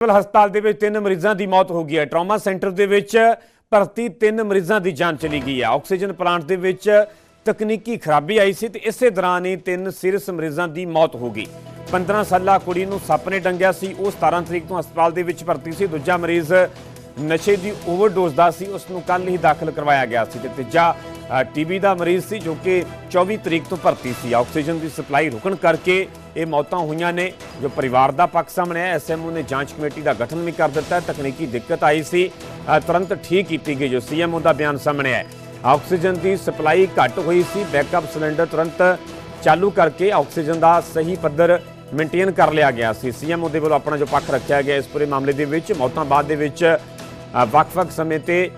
Civil ਹਸਪਤਾਲ ਦੇ ਵਿੱਚ ਤਿੰਨ ਮਰੀਜ਼ਾਂ ਦੀ ਮੌਤ ਹੋ ਗਈ ਹੈ। ਟਰਾਮਾ ਸੈਂਟਰ ਦੇ ਵਿੱਚ ਭਰਤੀ ਤਿੰਨ ਮਰੀਜ਼ਾਂ ਦੀ ਜਾਨ ਚਲੀ ਗਈ ਹੈ। ਆਕਸੀਜਨ ਪਲਾਂਟ ਦੇ ਵਿੱਚ ਤਕਨੀਕੀ ਖਰਾਬੀ ਆਈ ਸੀ ਤੇ ਇਸੇ ਦੌਰਾਨ ਹੀ ਤਿੰਨ ਸੀਰੀਅਸ ਮਰੀਜ਼ਾਂ ਦੀ ਮੌਤ ਹੋ ਗਈ। 15 ਸਾਲਾ ਕੁੜੀ ਨੂੰ ਸੱਪ ਨੇ ਡੰਗਿਆ ਸੀ। ਉਹ 17 ਤਰੀਕ ਤੋਂ ਹਸਪਤਾਲ ਦੇ ਵਿੱਚ ਭਰਤੀ ਸੀ। ਦੂਜਾ ਮਰੀਜ਼ ਨਸ਼ੇ ਦੀ ਓਵਰਡੋਜ਼ ਦਾ ਸੀ। ਉਸ ਨੂੰ ਕੱਲ ਹੀ ਦਾਖਲ ਕਰਵਾਇਆ ਗਿਆ ਸੀ ਤੇ ਤੀਜਾ ਟੀਬੀ ਦਾ ਮਰੀਜ਼ ਸੀ ਜੋ ਕਿ 24 ਤਰੀਕ ਤੋਂ ਭਰਤੀ ਸੀ। ਆਕਸੀਜਨ ਦੀ ਸਪਲਾਈ ਰੁਕਣ ਕਰਕੇ ਇਹ ਮੌਤਾਂ ਹੋਈਆਂ ਨੇ। ਜੋ ਪਰਿਵਾਰ ਦਾ ਪੱਖ ਸਾਹਮਣੇ ਆਇਆ ਐਸਐਮਓ ਨੇ ਜਾਂਚ ਕਮੇਟੀ ਦਾ ਗਠਨ ਵੀ ਕਰ ਦਿੱਤਾ। ਤਕਨੀਕੀ ਦਿੱਕਤ ਆਈ ਸੀ। ਤੁਰੰਤ ਠੀਕ ਕੀਤੀ ਗਈ ਜੋ ਸੀਐਮਓ ਦਾ ਬਿਆਨ ਸਾਹਮਣੇ ਹੈ ਆਕਸੀਜਨ ਦੀ ਸਪਲਾਈ ਘੱਟ ਹੋਈ ਸੀ। ਬੈਕਅਪ ਸਿਲੰਡਰ ਤੁਰੰਤ ਚਾਲੂ ਕਰਕੇ ਆਕਸੀਜਨ ਦਾ ਸਹੀ ਪੱਧਰ ਮੇਨਟੇਨ ਕਰ ਲਿਆ ਗਿਆ ਸੀ। ਸੀਐਮਓ ਦੇ ਵੱਲੋਂ ਆਪਣਾ ਜੋ ਪੱਖ ਰੱਖਿਆ ਗਿਆ ਇਸ ਪੂਰੇ ਮਾਮਲੇ ਦੇ ਵਿੱਚ ਮੌਤਾਂ ਬਾਅਦ ਦੇ ਵਿੱਚ ਅ, ਵੱਖ-ਵੱਖ ਸਮੇਂ ਤੇ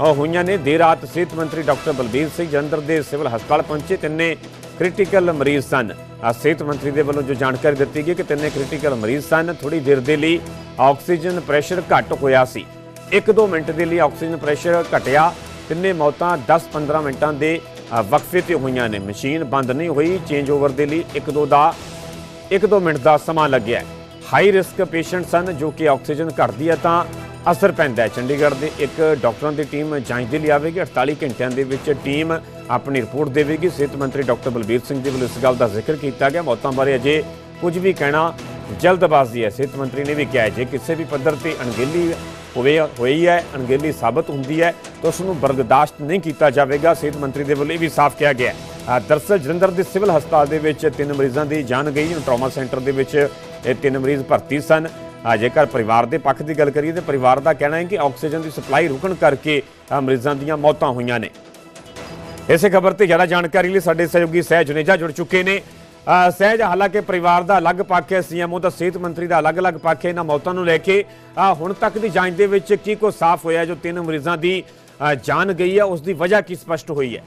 ਹੋਈਆਂ ਨੇ। ਦੇਰ ਰਾਤ ਸਿਹਤ ਮੰਤਰੀ ਡਾਕਟਰ ਬਲਬੀਰ ਸਿੰਘ ਜਲੰਧਰ ਦੇ ਸਿਵਲ ਹਸਪਤਾਲ ਪਹੁੰਚੇ। ਤਿੰਨੇ ਕ੍ਰਿਟੀਕਲ ਮਰੀਜ਼ ਸਨ। ਅ, ਸਿਹਤ ਮੰਤਰੀ ਦੇ ਵੱਲੋਂ ਜੋ ਜਾਣਕਾਰੀ ਦਿੱਤੀ ਗਈ ਕਿ ਤਿੰਨੇ ਕ੍ਰਿਟੀਕਲ ਮਰੀਜ਼ ਸਨ ਥੋੜੀ ਦੇਰ ਦੇ ਲਈ ਆਕਸੀਜਨ ਪ੍ਰੈਸ਼ਰ ਘੱਟ ਹੋਇਆ ਸੀ। 1-2 ਮਿੰਟ ਦੇ ਲਈ ਆਕਸੀਜਨ ਪ੍ਰੈਸ਼ਰ ਘਟਿਆ। ਤਿੰਨੇ ਮੌਤਾਂ 10-15 ਮਿੰਟਾਂ ਦੇ ਵਕਫੇ ਤੇ ਹੋਈਆਂ ਨੇ। ਮਸ਼ੀਨ ਬੰਦ ਨਹੀਂ ਹੋਈ ਚੇਂਜ ਓਵਰ ਦੇ ਲਈ 1-2 ਦਾ 1-2 ਮਿੰਟ ਦਾ ਸਮਾਂ ਲੱਗਿਆ। ਹਾਈ ਰਿਸਕ ਪੇਸ਼ੈਂਟ ਸਨ ਜੋ ਕਿ ਆਕਸੀਜਨ ਘਟਦੀ ਹੈ ਤਾਂ ਅਸਰ ਪੈਂਦਾ ਹੈ। ਚੰਡੀਗੜ੍ਹ ਦੇ ਇੱਕ ਡਾਕਟਰਾਂ ਦੀ ਟੀਮ ਜਾਂਚ ਦੇ ਲਈ ਆਵੇਗੀ। 48 ਘੰਟਿਆਂ ਦੇ ਵਿੱਚ ਟੀਮ ਆਪਣੀ ਰਿਪੋਰਟ ਦੇਵੇਗੀ। ਸਿਹਤ ਮੰਤਰੀ ਡਾਕਟਰ ਬਲਬੀਰ ਸਿੰਘ ਜੀ ਵੱਲੋਂ ਇਸ ਗੱਲ ਦਾ ਜ਼ਿਕਰ ਕੀਤਾ ਗਿਆ। ਮੌਤਾਂ ਬਾਰੇ ਅਜੇ ਕੁਝ ਵੀ ਕਹਿਣਾ ਜਲਦਬਾਜ਼ੀ ਹੈ। ਸਿਹਤ ਮੰਤਰੀ ਨੇ ਵੀ ਕਿਹਾ ਜੇ ਕਿਸੇ ਵੀ ਪੱਧਰ ਤੇ ਅਣਗਹਿਲੀ ਹੋਵੇ, ਹੋਈ ਹੈ, ਅਣਗਹਿਲੀ ਸਾਬਤ ਹੁੰਦੀ ਹੈ, ਤਾਂ ਉਸ ਨੂੰ ਬਰਦਾਸ਼ਤ ਨਹੀਂ ਕੀਤਾ ਜਾਵੇਗਾ। ਸਿਹਤ ਮੰਤਰੀ ਦੇ ਵੱਲੋਂ ਇਹ ਵੀ ਸਾਫ਼ ਕਿਹਾ ਗਿਆ ਹੈ। ਦਰਅਸਲ ਜਲੰਧਰ ਦੇ ਸਿਵਲ ਹਸਪਤਾਲ ਦੇ ਵਿੱਚ ਤਿੰਨ ਮਰੀਜ਼ਾਂ ਦੀ ਜਾਨ ਗਈ। ਟਰਾਮਾ ਸੈਂਟਰ ਦੇ ਵਿੱਚ ਇਹ ਤਿੰਨ ਮਰੀਜ਼ ਭਰਤੀ ਸਨ। ਜੇਕਰ ਪਰਿਵਾਰ ਦੇ ਪੱਖ ਦੀ ਗੱਲ ਕਰੀਏ, ਤੇ ਪਰਿਵਾਰ ਦਾ ਕਹਿਣਾ ਹੈ ਕਿ ਆਕਸੀਜਨ ਦੀ ਸਪਲਾਈ ਰੁਕਣ ਕਰਕੇ ਮਰੀਜ਼ਾਂ ਦੀਆਂ ਮੌਤਾਂ ਹੋਈਆਂ ਨੇ। ਇਸੇ ਖਬਰ ਤੇ ਜ਼ਿਆਦਾ ਜਾਣਕਾਰੀ ਲਈ ਸਾਡੇ ਸਹਿਯੋਗੀ ਸਹਿਜ ਜੁਨੇਜਾ ਜੁੜ ਚੁੱਕੇ ਨੇ। ਸਹਿਜ, ਹਾਲਾਂਕਿ ਪਰਿਵਾਰ ਦਾ ਅਲੱਗ ਪੱਖ ਹੈ, ਸੀਐਮਓ ਦਾ, ਸਿਹਤ ਮੰਤਰੀ ਦਾ ਅਲੱਗ-ਅਲੱਗ ਪੱਖ ਹੈ, ਇਹਨਾਂ ਮੌਤਾਂ ਨੂੰ ਲੈ ਕੇ। ਹੁਣ ਤੱਕ ਦੀ ਜਾਂਚ ਦੇ ਵਿੱਚ ਕੀ ਕੋ ਸਾਫ਼ ਹੋਇਆ ਜੋ ਤਿੰਨ ਮਰੀਜ਼ਾਂ ਦੀ ਜਾਨ ਗਈ ਹੈ, ਉਸ ਦੀ ਵਜ੍ਹਾ ਕੀ ਸਪਸ਼ਟ ਹੋਈ ਹੈ?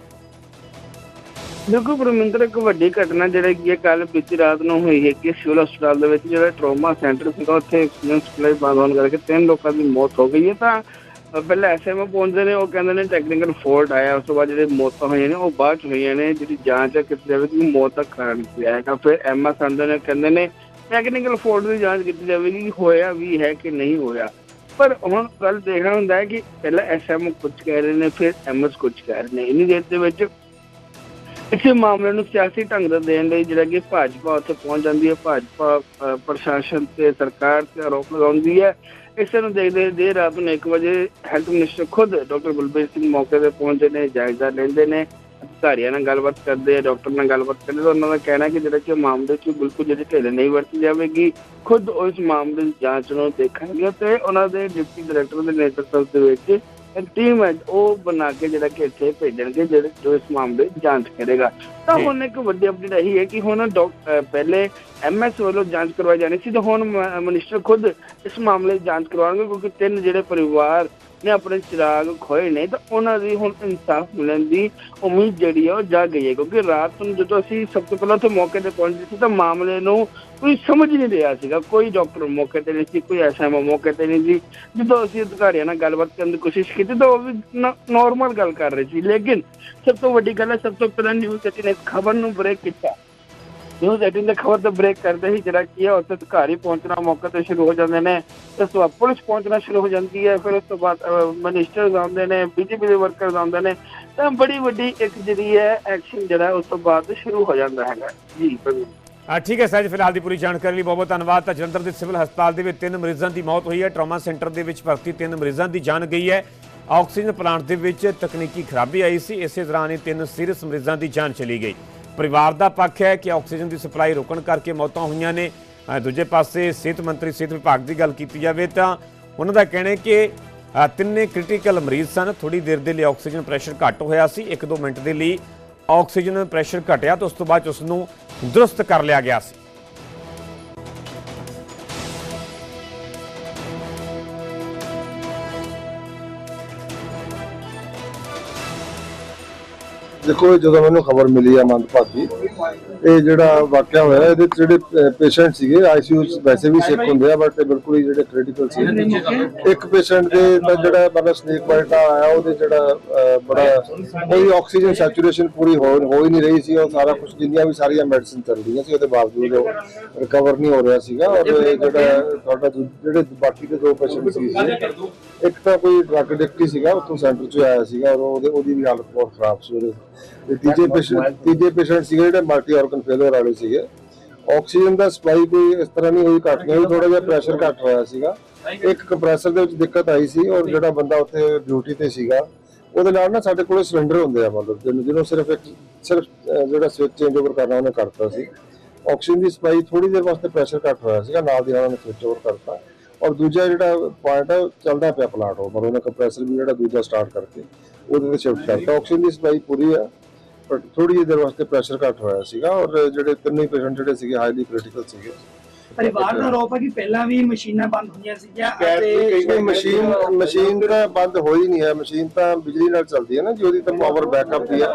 ਦੇਖੋ ਪਰਮਿੰਦਰ, ਇੱਕ ਵੱਡੀ ਘਟਨਾ ਜਿਹੜੀ ਕਿ ਕੱਲ ਬੀਤੀ ਰਾਤ ਨੂੰ ਹੋਈ ਹੈ ਕਿ ਸਿਵਲ ਹਸਪਤਾਲ ਦੇ ਵਿੱਚ ਜਿਹੜਾ ਟਰੋਮਾ ਸੈਂਟਰ ਸੀਗਾ, ਉੱਥੇ ਆਕਸੀਜਨ ਸਪਲਾਈ ਬੰਦ ਹੋਣ ਕਰਕੇ ਤਿੰਨ ਲੋਕਾਂ ਦੀ ਮੌਤ ਹੋ ਗਈ ਹੈ। ਤਾਂ ਪਹਿਲਾਂ ਐਸਐਮਓ ਪਹੁੰਚਦੇ ਨੇ, ਉਹ ਕਹਿੰਦੇ ਨੇ ਟੈਕਨੀਕਲ ਫਾਲਟ ਆਇਆ, ਉਸ ਤੋਂ ਬਾਅਦ ਜਿਹੜੇ ਮੌਤਾਂ ਹੋਈਆਂ ਨੇ, ਉਹ ਬਾਅਦ ਚ ਹੋਈਆਂ ਨੇ, ਜਿਹੜੀ ਜਾਂਚ ਹੈ ਕੀਤੀ ਜਾਵੇ ਕਿ ਮੌਤ ਦਾ ਕਾਰਨ ਕੀ ਆਏਗਾ ਫਿਰ ਐਮਐਸ ਆਂਦੇ ਨੇ, ਕਹਿੰਦੇ ਨੇ ਟੈਕਨੀਕਲ ਫਾਲਟ ਦੀ ਜਾਂਚ ਕੀਤੀ ਜਾਵੇਗੀ ਕਿ ਹੋਇਆ ਵੀ ਹੈ ਕਿ ਨਹੀਂ ਹੋਇਆ। ਪਰ ਹੁਣ ਗੱਲ ਦੇਖਣਾ ਹੁੰਦਾ ਹੈ ਕਿ ਪਹਿਲਾਂ ਐਸਐਮਓ ਕੁਝ ਕਹਿ ਰਹੇ ਨੇ, ਫਿਰ ਐਮਐਸ ਕੁਝ ਕਹਿ ਰਹੇ ਨੇ। ਇੰਨੀ ਦੇਰ ਦੇ ਵਿੱਚ ਇਸੇ ਮਾਮਲੇ ਨੂੰ ਸਿਆਸੀ ਢੰਗ ਦਾ ਦੇਣ ਲਈ ਜਿਹੜਾ ਕਿ ਭਾਜਪਾ ਉੱਥੇ ਪਹੁੰਚ ਜਾਂਦੀ ਹੈ। ਭਾਜਪਾ ਪ੍ਰਸ਼ਾਸਨ ਤੇ ਸਰਕਾਰ ਤੇ ਆਰੋਪ ਲਗਾਉਂਦੀ ਹੈ ਇਸੇ ਨੂੰ ਦੇਖਦੇ ਦੇਰ ਰਾਤ ਨੂੰ 1 ਵਜੇ ਹੈਲਥ ਮਿਨਿਸਟਰ ਖੁਦ ਡਾਕਟਰ ਬਲਬੀਰ ਸਿੰਘ ਮੌਕੇ ਤੇ ਪਹੁੰਚਦੇ ਨੇ ਜਾਇਜ਼ਾ ਲੈਂਦੇ ਨੇ, ਅਧਿਕਾਰੀਆਂ ਨਾਲ ਗੱਲਬਾਤ ਕਰਦੇ ਆ ਡਾਕਟਰ ਨਾਲ ਗੱਲਬਾਤ ਕਰਦੇ ਤਾਂ ਉਹਨਾਂ ਦਾ ਕਹਿਣਾ ਕਿ ਜਿਹੜਾ ਕਿ ਮਾਮਲੇ 'ਚ ਬਿਲਕੁਲ ਜਿਹੜੀ ਢਿੱਲ ਨਹੀਂ ਵਰਤੀ ਜਾਵੇਗੀ। ਖੁਦ ਉਸ ਮਾਮਲੇ ਦੀ ਜਾਂਚ ਨੂੰ ਦੇਖਣਗੇ ਤੇ ਉਹਨਾਂ ਦੇ ਡਿਪਟੀ ਡਾਇਰੈਕਟਰ ਦੇ ਨੇਤਰਤਵ ਦੇ ਵਿੱਚ ਇੱਕ ਟੀਮ ਹੈ ਉਹ ਬਣਾ ਕੇ ਜਿਹੜਾ ਕਿ ਇੱਥੇ ਭੇਜਣਗੇ ਜਿਹੜੇ ਜੋ ਇਸ ਮਾਮਲੇ ਦੀ ਜਾਂਚ ਕਰੇਗਾ ਤਾਂ ਜੀ। ਹੁਣ ਇੱਕ ਵੱਡੀ ਅਪਡੇਟ ਇਹੀ ਹੈ ਕਿ ਹੁਣ ਡਾਕ- ਅਹ ਪਹਿਲੇ ਐਮਐਸ ਵੱਲੋਂ ਜਾਂਚ ਕਰਵਾਈ ਜਾਣੀ ਸੀ ਤੇ ਹੁਣ ਮ- ਮਿਨਿਸਟਰ ਖੁਦ ਇਸ ਮਾਮਲੇ ਦੀ ਜਾਂਚ ਕਰਵਾਉਣਗੇ ਕਿਉਂਕਿ ਤਿੰਨ ਜਿਹੜੇ ਪਰਿਵਾਰ ਨੇ ਆਪਣੇ ਚਿਰਾਗ ਖੋਏ ਨੇ ਤਾਂ ਉਹਨਾਂ ਦੀ ਹੁਣ ਇਨਸਾਫ ਮਿਲਣ ਦੀ ਉਮੀਦ ਜਿਹੜੀ ਹੈ ਉਹ ਜਾਗ ਗਈ ਹੈ ਕਿਉਂਕਿ ਰਾਤ ਨੂੰ ਜਦੋਂ ਅਸੀਂ ਸਭ ਤੋਂ ਪਹਿਲਾਂ ਉੱਥੇ ਮੌਕੇ ਤੇ ਪਹੁੰਚੇ ਸੀ ਤਾਂ ਮਾਮਲੇ ਨੂੰ ਕੋਈ ਸਮਝ ਨਹੀਂ ਰਿਹਾ ਸੀਗਾ, ਕੋਈ ਡਾਕਟਰ ਮੌਕੇ ਤੇ ਨਹੀਂ ਸੀ, ਕੋਈ ਐਸਐਮਓ ਮੌਕੇ ਤੇ ਨਹੀਂ ਸੀ। ਜਦੋਂ ਅਸੀਂ ਅਧਿਕਾਰੀਆਂ ਨਾਲ ਗੱਲਬਾਤ ਕਰਨ ਦੀ ਕੋਸ਼ਿਸ਼ ਕੀਤੀ, ਤਾਂ ਉਹ ਵੀ ਨਾਰਮਲ ਗੱਲ ਕਰ ਰਹੇ ਸੀ। ਲੇਕਿਨ ਸਭ ਤੋਂ ਵੱਡੀ ਗੱਲ ਹੈ, ਸਭ ਤੋਂ ਪਹਿਲਾਂ ਨਿਊਜ਼ ਏਟੀਨ ਨੇ ਖਬਰ ਨੂੰ ਬ੍ਰੇਕ ਕੀਤਾ। ਨਿਊਜ਼ ਏਟੀਨ ਨੇ ਖਬਰ ਤੋਂ ਬ੍ਰੇਕ ਕਰਦੇ ਹੀ ਜਿਹੜਾ ਕੀ ਹੈ, ਉੱਥੇ ਅਧਿਕਾਰੀ ਪਹੁੰਚਣਾ ਮੌਕੇ ਤੇ ਸ਼ੁਰੂ ਹੋ ਜਾਂਦੇ ਨੇ। ਉਸ ਤੋਂ ਬਾਅਦ ਪੁਲਿਸ ਪਹੁੰਚਣਾ ਸ਼ੁਰੂ ਹੋ ਜਾਂਦੀ ਹੈ, ਫਿਰ ਉਸ ਤੋਂ ਬਾਅਦ ਮਿਨਿਸਟਰ ਆਉਂਦੇ ਨੇ ਬੀਜੇਪੀ ਦੇ ਵਰਕਰ ਆਉਂਦੇ ਨੇ। ਤਾਂ ਬੜੀ ਵੱਡੀ ਇੱਕ ਜਿਹੜੀ ਹੈ ਐਕਸ਼ਨ ਜਿਹੜਾ ਉਸ ਤੋਂ ਬਾਅਦ ਸ਼ੁਰੂ ਹੋ ਜਾਂਦਾ ਹੈਗਾ। ਜੀ ਪ੍ਰਵੀਨ ਠੀਕ ਹੈ ਸਹਿਜ ਫਿਲਹਾਲ ਦੀ ਪੂਰੀ ਜਾਣਕਾਰੀ ਲਈ ਬਹੁਤ ਬਹੁਤ ਧੰਨਵਾਦ। ਤਾਂ ਜਲੰਧਰ ਦੇ ਸਿਵਲ ਹਸਪਤਾਲ ਦੇ ਵਿੱਚ ਤਿੰਨ ਮਰੀਜ਼ਾਂ ਦੀ ਮੌਤ ਹੋਈ ਹੈ। ਟਰਾਮਾ ਸੈਂਟਰ ਦੇ ਵਿੱਚ ਭਰਤੀ ਤਿੰਨ ਮਰੀਜ਼ਾਂ ਦੀ ਜਾਨ ਗਈ ਹੈ। ਆਕਸੀਜਨ ਪਲਾਂਟ ਦੇ ਵਿੱਚ ਤਕਨੀਕੀ ਖਰਾਬੀ ਆਈ ਸੀ। ਇਸੇ ਦੌਰਾਨ ਇਹ ਤਿੰਨ ਸੀਰੀਅਸ ਮਰੀਜ਼ਾਂ ਦੀ ਜਾਨ ਚਲੀ ਗਈ। ਪਰਿਵਾਰ ਦਾ ਪੱਖ ਹੈ ਕਿ ਆਕਸੀਜਨ ਦੀ ਸਪਲਾਈ ਰੁਕਣ ਕਰਕੇ ਮੌਤਾਂ ਹੋਈਆਂ ਨੇ। ਦੂਜੇ ਪਾਸੇ ਸਿਹਤ ਮੰਤਰੀ, ਸਿਹਤ ਵਿਭਾਗ ਦੀ ਗੱਲ ਕੀਤੀ ਜਾਵੇ ਤਾਂ ਉਹਨਾਂ ਦਾ ਕਹਿਣਾ ਹੈ ਕਿ ਤਿੰਨੇ ਕ੍ਰਿਟੀਕਲ ਮਰੀਜ਼ ਸਨ। ਥੋੜੀ ਦੇਰ ਦੇ ਲਈ ਆਕਸੀਜਨ ਪ੍ਰੈਸ਼ਰ ਘੱਟ ਹੋਇਆ ਸੀ। 1-2 ਮਿੰਟ ਦੇ ਲਈ ਆਕਸੀਜਨ ਪ੍ਰੈਸ਼ਰ ਘਟਿਆ ਤਾਂ ਉਸ ਤੋਂ ਬਾਅਦ 'ਚ ਉਸ ਨੂੰ ਦਰੁਸਤ ਕਰ ਲਿਆ ਗਿਆ ਸੀ। ਦੇਖੋ ਜਦੋਂ ਮੈਨੂੰ ਖਬਰ ਮਿਲੀ ਆ ਮੰਦਭਾਗੀ ਇਹ ਜਿਹੜਾ ਵਾਕਿਆ ਹੋਇਆ, ਇਹਦੇ ਜਿਹੜੇ ਪੇਸ਼ੈਂਟ ਸੀਗੇ ਆਈਸੀਯੂ ਵੈਸੇ ਵੀ ਸਿੱਕ ਹੁੰਦੇ ਆ ਬਟ ਬਿਲਕੁਲ ਹੀ ਜਿਹੜੇ ਕ੍ਰਿਟੀਕਲ ਸੀ। ਇੱਕ ਪੇਸ਼ੈਂਟ ਦੇ ਤਾਂ ਜਿਹੜਾ ਮਤਲਬ ਸਨੇਕ ਬਾਈਟ ਆਇਆ, ਉਹਦੇ ਜਿਹੜਾ ਬੜਾ ਕੋਈ ਆਕਸੀਜਨ ਸੈਚੂਰੇਸ਼ਨ ਪੂਰੀ ਹੋ ਹੋ ਹੀ ਨਹੀਂ ਰਹੀ ਸੀ, ਉਹ ਸਾਰਾ ਕੁਝ ਜਿੰਨੀਆਂ ਵੀ ਸਾਰੀਆਂ ਮੈਡੀਸਿਨ ਚੱਲ ਰਹੀਆਂ ਸੀ, ਉਹਦੇ ਬਾਵਜੂਦ ਉਹ ਰਿਕਵਰ ਨਹੀਂ ਹੋ ਰਿਹਾ ਸੀਗਾ, ਔਰ ਇਹ ਜਿਹੜਾ ਤੁਹਾਡਾ ਜਿਹੜੇ ਬਾਕੀ ਦੇ ਦੋ ਪੇਸ਼ੈਂਟ ਸੀ ਇੱਕ ਤਾਂ ਕੋਈ ਡਰਗ ਐਡਿਕਟ ਸੀਗਾ ਉੱਥੋਂ ਸੈਂਟਰ 'ਚ ਆਇਆ ਸੀਗਾ ਔਰ ਉਹਦੇ ਉਹਦੀ ਵੀ ਹਾਲਤ ਬਹੁਤ ਖਰਾਬ ਸੀ ਉਹਦੇ। ਤੇ ਤੀਜੇ ਪੇਸ਼ੈਂਟ ਤੀਜੇ ਪੇਸ਼ੈਂਟ ਸੀਗੇ ਜਿਹੜੇ ਮਲਟੀ ਆਰਗਨ ਫੇਲਿਅਰ ਵਾਲੇ ਸੀਗੇ। ਆਕਸੀਜਨ ਦਾ ਸਪਲਾਈ ਕੋਈ ਇਸ ਤਰ੍ਹਾਂ ਨਹੀਂ ਹੋਈ ਘੱਟ ਹੋਈ ਥੋੜਾ ਜਿਹਾ ਪ੍ਰੈਸ਼ਰ ਘੱਟ ਹੋਇਆ ਸੀਗਾ। ਇੱਕ ਕੰਪਰੈਸਰ ਦੇ ਵਿੱਚ ਦਿੱਕਤ ਆਈ ਸੀ ਔਰ ਜਿਹੜਾ ਬੰਦਾ ਉੱਥੇ ਡਿਊਟੀ ਤੇ ਸੀਗਾ ਉਹਦੇ ਨਾਲ ਨਾ ਸਾਡੇ ਕੋਲੇ ਸਿਲੰਡਰ ਹੁੰਦੇ ਆ ਮਤਲਬ ਜਿਹਨੂੰ ਜਿਹਨੂੰ ਸਿਰਫ ਇੱਕ ਸਿਰਫ ਜਿਹੜਾ ਸਵਿਚ ਚੇਂਜ ਓਵਰ ਕਰਨਾ ਉਹਨੇ ਕਰਤਾ ਸੀ। ਆਕਸੀਜਨ ਦੀ ਸਪਲਾਈ ਥੋੜੀ ਦੇਰ ਵਾਸਤੇ ਪ੍ਰੈਸ਼ਰ ਘੱਟ ਹੋਇਆ ਸੀਗਾ ਨਾਲ ਦੀ ਨਾਲ ਉਹਨੇ ਸਵਿਚ ਓਵਰ ਕਰਤਾ। ਔਰ ਦੂਜਾ ਜਿਹੜਾ ਪੁਆਇੰਟ ਹੈ ਚੱਲਦਾ ਪਿਆ ਪਲਾਟ ਉਹ ਉਹਨੇ ਕੰਪਰੈਸਰ ਵੀ ਜਿਹੜਾ ਦੂਜਾ ਸਟਾਰਟ ਕਰਕੇ ਉਹਦੇ ਤੇ ਸ਼ਿਫਟ ਕਰਤਾ। ਆਕਸੀਜਨ ਦੀ ਸਪਲਾਈ ਪੂਰੀ ਆ ਪਰ ਥੋੜੀ ਜਿਹੀ ਦੇਰ ਵਾਸਤੇ ਪ੍ਰੈਸ਼ਰ ਘੱਟ ਹੋਇਆ ਸੀਗਾ ਔਰ ਜਿਹੜੇ ਤਿੰਨੇ ਪੇਸ਼ੈਂਟ ਜਿਹੜੇ ਸੀਗੇ ਹਾਈਲੀ ਕ੍ਰਿਟੀਕਲ ਸੀਗੇ। ਪਰਿਵਾਰ ਦਾ ਆਰੋਪ ਹੈ ਕਿ ਪਹਿਲਾਂ ਵੀ ਮਸ਼ੀਨਾਂ ਬੰਦ ਸੀਗੀਆਂ ਮਸ਼ੀਨ ਮਸ਼ੀਨ ਤਾਂ ਬੰਦ ਹੋ ਹੀ ਨਹੀਂ ਹੈ ਮਸ਼ੀਨ ਤਾਂ ਬਿਜਲੀ ਨਾਲ ਚੱਲਦੀ ਹੈ ਨਾ ਜੀ ਉਹਦੀ ਤਾਂ ਪਾਵਰ ਬੈਕਅਪ ਹੀ ਹੈ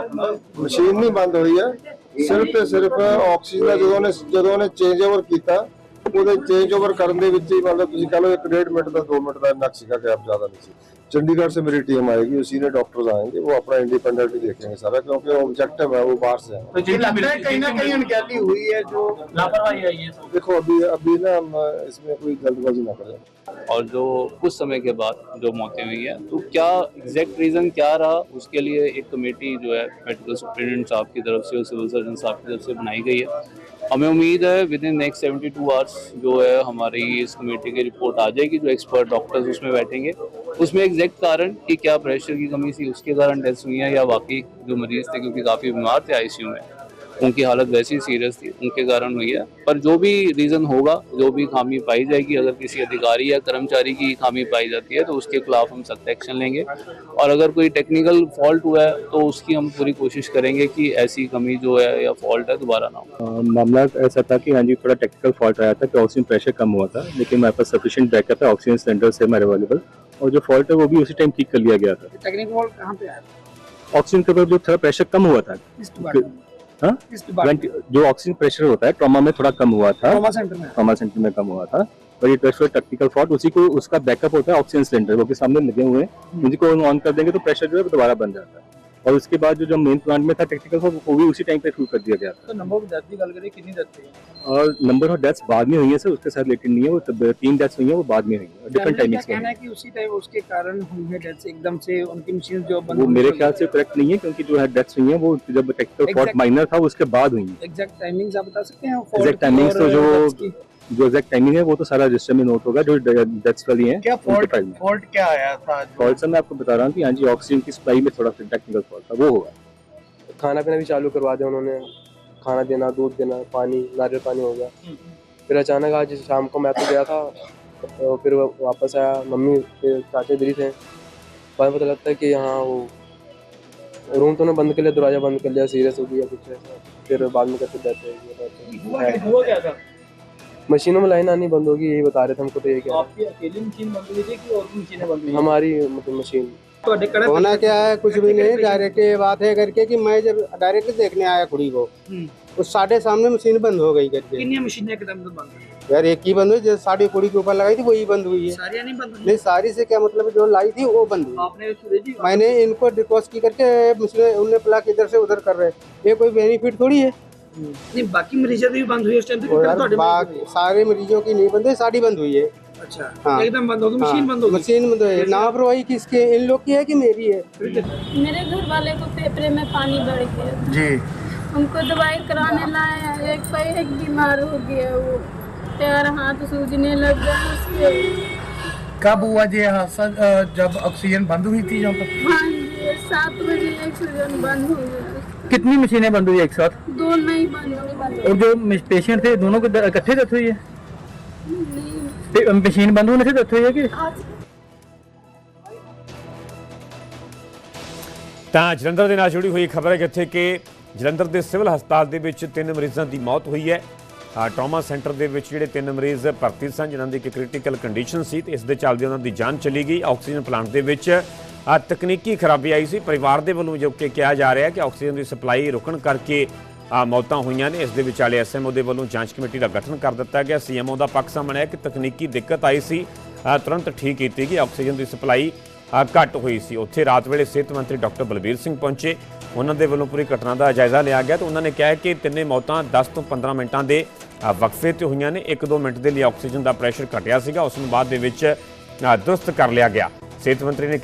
ਮਸ਼ੀਨ ਨਹੀਂ ਬੰਦ ਹੋਈ ਹੈ ਸਿਰਫ ਤੇ ਸਿਰਫ ਆਕਸੀਜਨ ਦਾ ਜਦੋਂ ਉਹਨੇ ਜਦੋਂ ਉਹਨੇ ਚੇਂਜ ਓਵਰ ਕੀਤਾ ਉਹਦੇ ਚੇਂਜ ਓਵਰ ਕਰਨ ਦੇ ਵਿੱਚ ਹੀ ਮਤਲਬ ਤੁਸੀਂ ਕਹ ਲਓ 1.5 ਮਿੰਟ ਦਾ 2 ਮਿੰਟ ਦਾ ਇੰਨਾ ਕੁ ਸੀਗਾ ਗੈਪ ਜ਼ਿਆਦਾ ਨਹੀਂ ਸੀ चंडीगढ़ से मेरी टीम आएगी सीनियर डॉक्टर्स आएंगे वो अपना इंडिपेंडेंटली देखेंगे सारा क्योंकि ऑब्जेक्टिव है वो बाहर से है तो जी लगता है कहीं ना कहीं अनगहली हुई है जो लापरवाही आई है देखो अभी अभी ना हम इसमें कोई जल्दबाजी ना करें और जो कुछ समय के बाद जो मौतें हुई है तो क्या एग्जैक्ट रीज़न क्या रहा उसके लिए एक कमेटी जो है मेडिकल सुप्रिटेंडेंट साहब की तरफ से और सिविल सर्जन साहब की तरफ से बनाई गई है हमें उम्मीद है within next seventy two hours जो है हमारी इस कमेटी की रिपोर्ट आ जाएगी, जो एक्सपर्ट डॉक्टर्स उसमें बैठेंगे। उसमें एग्जैक्ट कारण कि क्या प्रेशर की कमी थी, उसके कारण डेथ हुई है या बाकी जो मरीज़ थे, क्योंकि काफ़ी बीमार थे आईसीयू में। उनकी हालत वैसी सीरियस थी उनके कारण हुई है। पर जो भी रीज़न होगा जो भी खामी पाई जाएगी अगर किसी अधिकारी या कर्मचारी की खामी पाई जाती है तो उसके खिलाफ हम सख्त एक्शन लेंगे। और अगर कोई टेक्निकल फॉल्ट हुआ है तो उसकी हम पूरी कोशिश करेंगे कि ऐसी कमी जो है या फॉल्ट है दोबारा ना हो। मामला ऐसा था कि हाँ जी थोड़ा टेक्निकल फॉल्ट आया था कि ऑक्सीजन प्रेशर कम हुआ था लेकिन हमारे पास सफिशिएंट बैकअप है ऑक्सीजन सिलेंडर से हमारे अवेलेबल और जो फॉल्ट है वो भी उसी टाइम ठीक कर लिया गया था। टेक्निकल फॉल्ट कहाँ पे आया ऑक्सीजन के ऊपर जो थोड़ा प्रेशर कम हुआ था। हाँ? जो ऑक्सीजन प्रेशर होता है ट्रॉमा में थोड़ा कम हुआ था। ट्रॉमा सेंटर में। ट्रॉमा सेंटर में कम हुआ था। और ये प्रेशर टेक्निकल फॉल्ट उसी को उसका बैकअप होता है ऑक्सीजन सिलेंडर वो के सामने लगे हुए हैं। उनको ऑन कर देंगे तो प्रेशर जो है वो दोबारा बन जाता है। और उसके बाद जो जो मेन प्लांट में था टेक्निकल फॉल्ट वो भी उसी टाइम पे शुरू कर दिया गया था। तो नंबर ऑफ़ डेथ की गल करें कितनी डेथ हुई? और नंबर ऑफ़ डेथ्स बाद में हुई है सर उसके साथ रिलेटेड नहीं है वो तब तीन डेथ्स हुई है वो बाद में हुई है डिफरेंट टाइमिंग्स में। कि उसी टाइम उसके कारण हुई है एकदम से उनकी मशीन जो बंद वो मेरे ख्याल से करेक्ट नहीं है क्योंकि जो है डेथ्स हुई है वो जब टेक्निकल फॉल्ट माइनर था उसके बाद हुई है। एग्जैक्ट टाइमिंग्स आप बता सकते हैं? Exact timings तो जो- जो एग्जैक्ट टाइमिंग है वो तो सारा रजिस्टर में नोट होगा जो डेथ्स वाली है क्या फॉल्ट फॉल्ट क्या आया था फॉल्ट सर मैं आपको बता रहा हूँ कि हाँ जी ऑक्सीजन की सप्लाई में थोड़ा सा टेक्निकल फॉल्ट था वो होगा खाना पीना भी चालू करवा दिया उन्होंने। खाना देना दूध देना पानी नारियल पानी हो गया। फिर अचानक आज शाम को मैं तो गया था तो फिर वापस आया मम्मी फिर चाचा इधर थे। बाद में पता लगता है कि हाँ वो रूम तो उन्होंने बंद कर लिया दरवाज़ा बंद कर लिया सीरियस हो गया कुछ ऐसा। फिर बाद में हुआ बैठे क्या- हुआ क्या था? मशीनों में लाइन आनी बंद होगी यही बता रहे थे हमको तो ये क्या हमारी मतलब मशीन। होना क्या है कुछ भी नहीं डायरेक्ट ये बात है करके कि मैं जब डायरेक्ट देखने आया कुड़ी को उस साढ़े सामने मशीन बंद हो गई करके। मशीन यार एक ही बंद हुई जैसे साड़ी कुड़ी के ऊपर लगाई थी वही बंद हुई है। सारी नहीं सारी से क्या मतलब जो लाई थी वो बंद हुई। मैंने इनको रिक्वेस्ट की करके मशीन उन्हें प्लाक इधर से उधर कर रहे ये कोई बेनिफिट थोड़ी है? बाकी मरीजों हुई सारे मरीजों की अच्छा हाँ, एकदम हाँ, बंद हो गई मशीन बंद हो गई। मशीन बंद हो गई। किसके इन लोग की है कि मेरी है? मेरे घर वाले को में पानी बढ़ गया। जी। उनको दवाई कराने लाए एक एक बीमार हो गया वो। हाथ सूजने लग उसके। कब हुआ जी हादसा जब ऑक्सीजन बंद हुई थी यहाँ हाँ सात बजे ऑक्सीजन बंद हो गया। कितनी मशीनें बंद हुई एक साथ दो नहीं बंद हुई और जो पेशेंट थे दोनों को इकट्ठे डेथ हुई है नहीं मशीन बंद होने से डेथ हुई है कि ਤਾਂ ਜਲੰਧਰ ਦੇ ਨਾਲ ਜੁੜੀ ਹੋਈ ਖਬਰ ਹੈ ਜਿੱਥੇ ਕਿ ਜਲੰਧਰ ਦੇ ਸਿਵਲ ਹਸਪਤਾਲ ਦੇ ਵਿੱਚ ਤਿੰਨ ਮਰੀਜ਼ਾਂ ਦੀ ਮੌਤ ਹੋਈ ਹੈ ਆ ਟਰਾਮਾ ਸੈਂਟਰ ਦੇ ਵਿੱਚ ਜਿਹੜੇ ਤਿੰਨ ਮਰੀਜ਼ ਭਰਤੀ ਸਨ ਜਿਨ੍ਹਾਂ ਦੀ ਇੱਕ ਕ੍ਰਿਟੀਕਲ ਕੰਡੀਸ਼ਨ ਸੀ ਤੇ ਇਸ ਦੇ ਚੱਲਦੇ ਉਹਨਾਂ ਦੀ ਜਾਨ ਚਲੀ ਗਈ ਆਕਸੀਜਨ ਪਲਾਂਟ ਦੇ ਵਿੱਚ ਆ ਤਕਨੀਕੀ ਖਰਾਬੀ ਆਈ ਸੀ। ਪਰਿਵਾਰ ਦੇ ਵੱਲੋਂ ਜੋ ਕਿ ਕਿਹਾ ਜਾ ਰਿਹਾ ਕਿ ਆਕਸੀਜਨ ਦੀ ਸਪਲਾਈ ਰੁਕਣ ਕਰਕੇ ਮੌਤਾਂ ਹੋਈਆਂ ਨੇ। ਇਸ ਦੇ ਵਿਚਾਲੇ ਐਸਐਮਓ ਦੇ ਵੱਲੋਂ ਜਾਂਚ ਕਮੇਟੀ ਦਾ ਗਠਨ ਕਰ ਦਿੱਤਾ ਗਿਆ। ਸੀਐਮਓ ਦਾ ਪੱਖ ਸਾਹਮਣੇ ਹੈ ਕਿ ਤਕਨੀਕੀ ਦਿੱਕਤ ਆਈ ਸੀ। ਤੁਰੰਤ ਠੀਕ ਕੀਤੀ ਗਈ। ਆਕਸੀਜਨ ਦੀ ਸਪਲਾਈ ਆ, ਘੱਟ ਹੋਈ ਸੀ। ਉੱਥੇ ਰਾਤ ਵੇਲੇ ਸਿਹਤ ਮੰਤਰੀ ਡਾਕਟਰ ਬਲਬੀਰ ਸਿੰਘ ਪਹੁੰਚੇ। ਉਹਨਾਂ ਦੇ ਵੱਲੋਂ ਪੂਰੀ ਘਟਨਾ ਦਾ ਜਾਇਜ਼ਾ ਲਿਆ ਗਿਆ ਤੇ ਉਹਨਾਂ ਨੇ ਕਿਹਾ ਕਿ ਤਿੰਨੇ ਮੌਤਾਂ 10 ਤੋਂ 15 ਮਿੰਟਾਂ ਦੇ ਵਕਫੇ ਤੇ ਹੋਈਆਂ ਨੇ। 1-2 ਮਿੰਟ ਦੇ ਲਈ ਆਕਸੀਜਨ ਦਾ ਪ੍ਰੈਸ਼ਰ ਘਟਿਆ ਸੀਗਾ। ਉਸ ਨੂੰ ਬਾਅਦ ਦੇ ਵਿੱਚ ਆ, ਦੁਰਸਤ ਕਰ ਲਿਆ ਗਿਆ। ਸਿਹਤ ਮੰਤਰੀ ਨੇ